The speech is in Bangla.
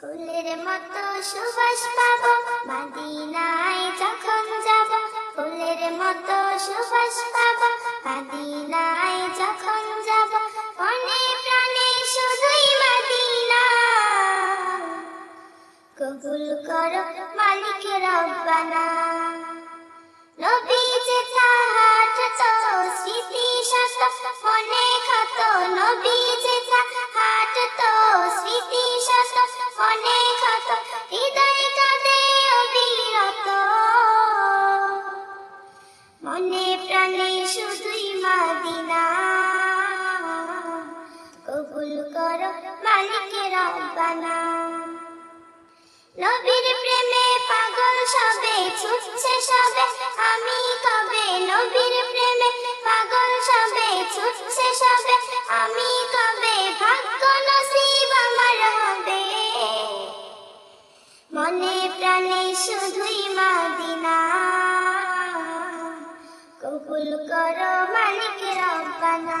ফুলের মতো সুবাস পাব, মাদিনায় যখন যাব, ফুলের মতো সুবাস পাব, মাদিনায় যখন যাব, মনে প্রাণে শুধুই মাদিনা। কবুল করো মালিক রব্বানা। কবুল করো মালিক রব্বানা নবীর প্রেমে পাগল সবে, ছুটছে সবে, আমি কবে? নবীর প্রেমে পাগল সবে, ছুটছে সবে, আমি কবে? ভাগ্য নসিব আমার হবে। মনে প্রাণে শুধুই মাদিনা। কবুল করো মালিক রব্বানা